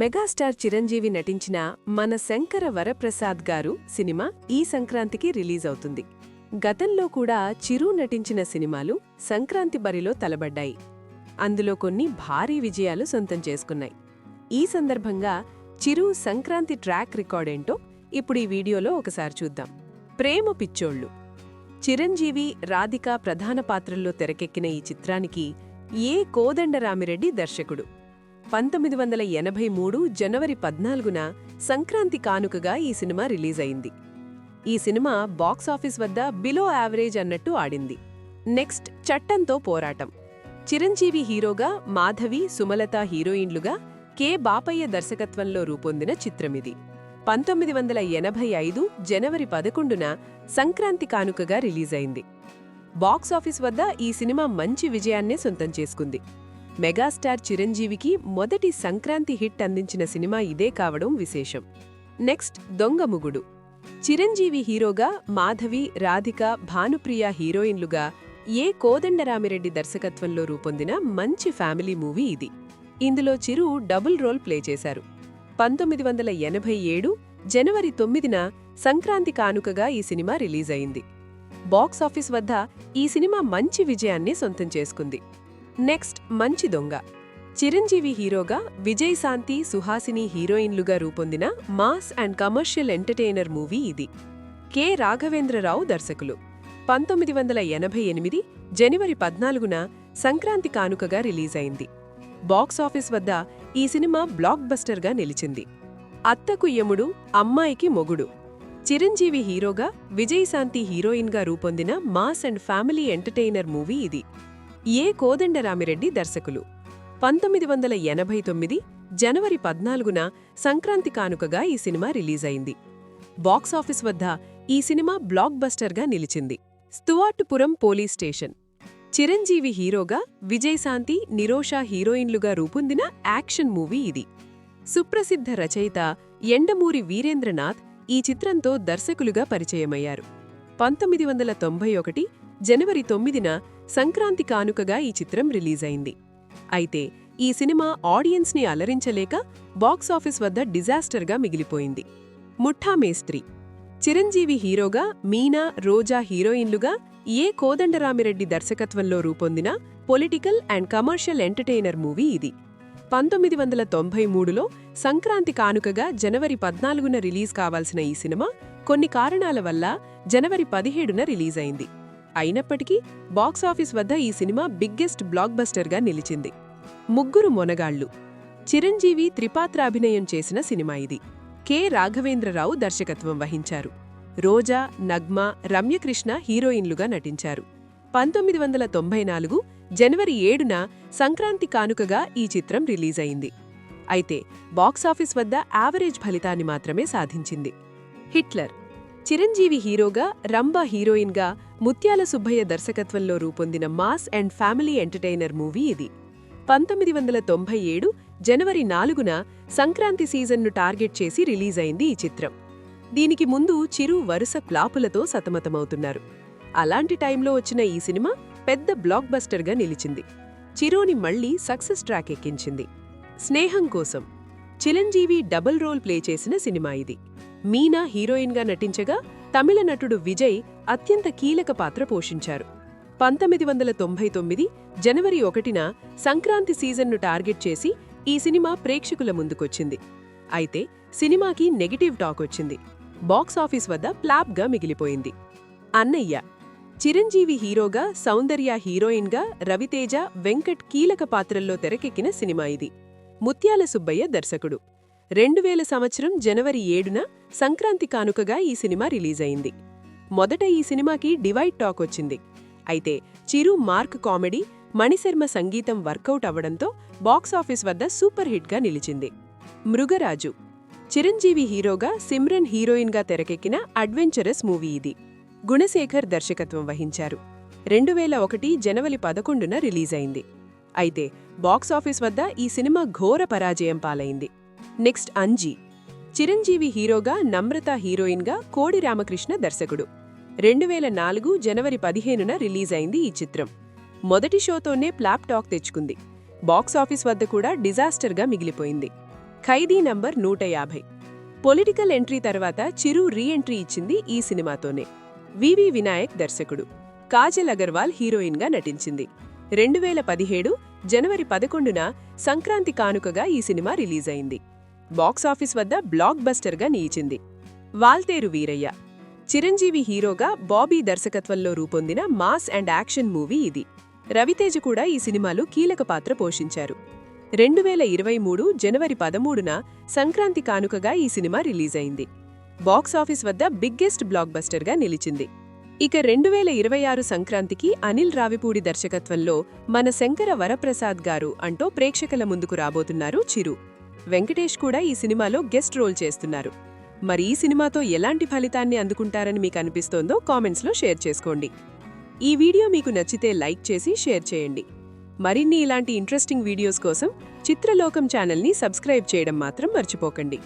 Megastar Chiranjeevi నటించిన మన శంకర వరప్రసాద్ గారు సినిమా ఈ సంక్రాంతికి రిలీజ్ అవుతుంది. గతంలో కూడా చిరు నటించిన సినిమాలు సంక్రాంతి బరిలో తలబడ్డాయి. అందులో కొన్ని భారీ విజయాలు సొంతం చేసుకున్నాయి. ఈ సందర్భంగా చిరు సంక్రాంతి ట్రాక్ రికార్డేంటో ఇప్పుడు ఈ వీడియోలో ఒకసారి చూద్దాం. ప్రేమ పిచ్చోళ్ళు. చిరంజీవి రాధిక ప్రధాన పాత్రల్లో తెరకెక్కిన ఈ చిత్రానికి ఏ కోదండరామిరెడ్డి దర్శకుడు? పంతొమ్మిది వందల ఎనభై మూడు జనవరి పద్నాలుగున సంక్రాంతి కానుకగా ఈ సినిమా రిలీజ్ అయింది ఈ సినిమా బాక్సాఫీస్ వద్ద బిలో యావరేజ్ అన్నట్టు ఆడింది. నెక్స్ట్ చట్టంతో పోరాటం. చిరంజీవి హీరోగా మాధవి సుమలత హీరోయిన్లుగా కె. బాపయ్య దర్శకత్వంలో రూపొందిన చిత్రమిది. పంతొమ్మిది వందల ఎనభై ఐదు జనవరి పదకొండున సంక్రాంతి కానుకగా రిలీజ్ అయింది బాక్సాఫీస్ వద్ద ఈ సినిమా మంచి విజయాన్నే సొంతం చేసుకుంది. మెగాస్టార్ చిరంజీవికి మొదటి సంక్రాంతి హిట్ అందించిన సినిమా ఇదే కావడం విశేషం. నెక్స్ట్ దొంగముగుడు చిరంజీవి హీరోగా మాధవి రాధిక భానుప్రియ హీరోయిన్లుగా ఏ కోదండరామిరెడ్డి దర్శకత్వంలో రూపొందిన మంచి ఫ్యామిలీ మూవీ ఇది. ఇందులో చిరు డబుల్ రోల్ ప్లే చేశారు. పంతొమ్మిది వందల ఎనభై ఏడు జనవరి తొమ్మిదిన సంక్రాంతి కానుకగా ఈ సినిమా రిలీజ్ అయింది బాక్సాఫీస్ వద్ద ఈ సినిమా మంచి విజయాన్ని సొంతం చేసుకుంది. నెక్స్ట్ మంచి దొంగ. చిరంజీవి హీరోగా విజయశాంతి సుహాసిని హీరోయిన్లుగా రూపొందిన mass and commercial entertainer movie ఇది. కె. రాఘవేంద్రరావు దర్శకులు. పంతొమ్మిది వందల ఎనభై ఎనిమిది జనవరి పద్నాలుగున సంక్రాంతి కానుకగా రిలీజ్ అయింది. బాక్సాఫీస్ వద్ద ఈ సినిమా బ్లాక్ బస్టర్గా నిలిచింది. అత్తకు యముడు అమ్మాయికి మొగుడు. చిరంజీవి హీరోగా విజయశాంతి హీరోయిన్గా రూపొందిన mass and family entertainer movie ఇది. ఏ కోదండరామిరెడ్డి దర్శకులు? పంతొమ్మిది వందల ఎనభై తొమ్మిది జనవరి పద్నాలుగున సంక్రాంతి కానుకగా ఈ సినిమా రిలీజ్ అయింది బాక్సాఫీస్ వద్ద ఈ సినిమా బ్లాక్ బస్టర్గా నిలిచింది. స్తువార్టుపురం పోలీస్ స్టేషన్. చిరంజీవి హీరోగా విజయశాంతి నిరోషా హీరోయిన్లుగా రూపొందిన యాక్షన్ మూవీ ఇది. సుప్రసిద్ధ రచయిత ఎండమూరి వీరేంద్రనాథ్ ఈ చిత్రంతో దర్శకులుగా పరిచయమయ్యారు. పంతొమ్మిది వందల తొంభై ఒకటి జనవరి తొమ్మిదిన సంక్రాంతి కానుకగా ఈ చిత్రం రిలీజ్ అయింది అయితే ఈ సినిమా ఆడియన్స్ని అలరించలేక బాక్సాఫీస్ వద్ద డిజాస్టర్గా మిగిలిపోయింది. ముఠా మేస్త్రి చిరంజీవి హీరోగా మీనా రోజా హీరోయిన్లుగా ఏ కోదండరామిరెడ్డి దర్శకత్వంలో రూపొందిన political and commercial entertainer movie ఇది. పంతొమ్మిది వందల తొంభై మూడులో సంక్రాంతి కానుకగా జనవరి పద్నాలుగున రిలీజ్ కావాల్సిన ఈ సినిమా కొన్ని కారణాల వల్ల జనవరి పదిహేడున రిలీజ్ అయింది అయినప్పటికీ బాక్సాఫీస్ వద్ద ఈ సినిమా బిగ్గెస్ట్ బ్లాక్ బస్టర్గా నిలిచింది. ముగ్గురు మొనగాళ్ళు. చిరంజీవి త్రిపాత్రాభినయం చేసిన సినిమా ఇది. కె. రాఘవేంద్రరావు దర్శకత్వం వహించారు. రోజా నగ్మ రమ్యకృష్ణ హీరోయిన్లుగా నటించారు. పంతొమ్మిది వందల తొంభై నాలుగు జనవరి ఏడున సంక్రాంతి కానుకగా ఈ చిత్రం రిలీజ్ అయింది. అయితే బాక్సాఫీస్ వద్ద యావరేజ్ ఫలితాన్ని మాత్రమే సాధించింది. హిట్లర్. చిరంజీవి హీరోగా రంబ హీరోయిన్గా ముత్యాల సుబ్బయ్య దర్శకత్వంలో రూపొందిన mass and family entertainer movie ఇది. పంతొమ్మిది వందల తొంభై ఏడు జనవరి నాలుగున సంక్రాంతి సీజన్ను టార్గెట్ చేసి రిలీజ్ అయింది ఈ చిత్రం. దీనికి ముందు చిరు వరుస ప్లాపులతో సతమతమవుతున్నారు. అలాంటి టైంలో వచ్చిన ఈ సినిమా పెద్ద బ్లాక్ బస్టర్గా నిలిచింది. చిరుని మళ్ళీ సక్సెస్ ట్రాక్ ఎక్కించింది. స్నేహం కోసం. చిరంజీవి డబుల్ రోల్ ప్లే చేసిన సినిమా ఇది. మీనా హీరోయిన్గా నటించగా తమిళ నటుడు విజయ్ అత్యంత కీలక పాత్ర పోషించారు. పంతొమ్మిది వందల తొంభై తొమ్మిది జనవరి ఒకటిన సంక్రాంతి సీజన్ను టార్గెట్ చేసి ఈ సినిమా ప్రేక్షకుల ముందుకొచ్చింది. అయితే సినిమాకి నెగటివ్ టాక్ వచ్చింది. బాక్సాఫీస్ వద్ద ప్లాప్గా మిగిలిపోయింది. అన్నయ్య చిరంజీవి హీరోగా సౌందర్య హీరోయిన్గా రవితేజ వెంకట్ కీలక పాత్రల్లో తెరకెక్కిన సినిమా ఇది. ముత్యాల సుబ్బయ్య దర్శకుడు. రెండువేల సంవత్సరం జనవరి ఏడున సంక్రాంతి కానుకగా ఈ సినిమా రిలీజయింది. మొదట ఈ సినిమాకి డివైడ్ టాక్ వచ్చింది. అయితే చిరు మార్క్ కామెడీ మణిశర్మ సంగీతం వర్కౌట్ అవ్వడంతో బాక్సాఫీస్ వద్ద సూపర్ హిట్గా నిలిచింది. మృగరాజు. చిరంజీవి హీరోగా సిమ్రన్ హీరోయిన్గా తెరకెక్కిన అడ్వెంచరస్ మూవీ ఇది. గుణశేఖర్ దర్శకత్వం వహించారు. రెండు వేల ఒకటి జనవరి పదకొండున రిలీజ్ అయింది. అయితే బాక్సాఫీస్ వద్ద ఈ సినిమా ఘోర పరాజయం పాలైంది. నెక్స్ట్ అంజీ. చిరంజీవి హీరోగా నమ్రత హీరోయిన్గా కోడి రామకృష్ణ దర్శకుడు. రెండు వేల నాలుగు జనవరి పదిహేనున రిలీజ్ అయింది ఈ చిత్రం. మొదటి షోతోనే ప్లాప్ టాక్ తెచ్చుకుంది. బాక్సాఫీస్ వద్ద కూడా డిజాస్టర్గా మిగిలిపోయింది. ఖైదీ నంబర్ నూట యాభై. పొలిటికల్ ఎంట్రీ తర్వాత చిరు రీ ఎంట్రీ ఇచ్చింది ఈ సినిమాతోనే. వివి వినాయక్ దర్శకుడు. కాజల్ అగర్వాల్ హీరోయిన్గా నటించింది. రెండు వేల పదిహేడు జనవరి పదకొండున సంక్రాంతి కానుకగా ఈ సినిమా రిలీజ్ అయింది బాక్సాఫీస్ వద్ద బ్లాక్ బస్టర్గా నిలిచింది. వాల్తేరు వీరయ్య. చిరంజీవి హీరోగా బాబీ దర్శకత్వంలో రూపొందిన మాస్ అండ్ యాక్షన్ మూవీ ఇది. రవితేజ కూడా ఈ సినిమాలో కీలక పాత్ర పోషించారు. రెండు వేల ఇరవై మూడు జనవరి పదమూడున సంక్రాంతి కానుకగా ఈ సినిమా రిలీజ్ అయింది. బాక్సాఫీస్ వద్ద బిగ్గెస్ట్ బ్లాక్ బస్టర్గా నిలిచింది. ఇక రెండు వేల ఇరవై ఆరు సంక్రాంతికి అనిల్ రావిపూడి దర్శకత్వంలో మన శంకర వరప్రసాద్ గారు అంటూ ప్రేక్షకుల ముందుకు రాబోతున్నారు చిరు. వెంకటేష్ కూడా ఈ సినిమాలో గెస్ట్ రోల్ చేస్తున్నారు. మరి ఈ సినిమాతో ఎలాంటి ఫలితాన్ని అందుకుంటారని మీకు అనిపిస్తోందో కామెంట్స్లో షేర్ చేసుకోండి. ఈ వీడియో మీకు నచ్చితే లైక్ చేసి షేర్ చేయండి. మరిన్ని ఇలాంటి ఇంట్రెస్టింగ్ వీడియోస్ కోసం చిత్రలోకం ఛానల్ని సబ్స్క్రైబ్ చేయడం మాత్రం మర్చిపోకండి.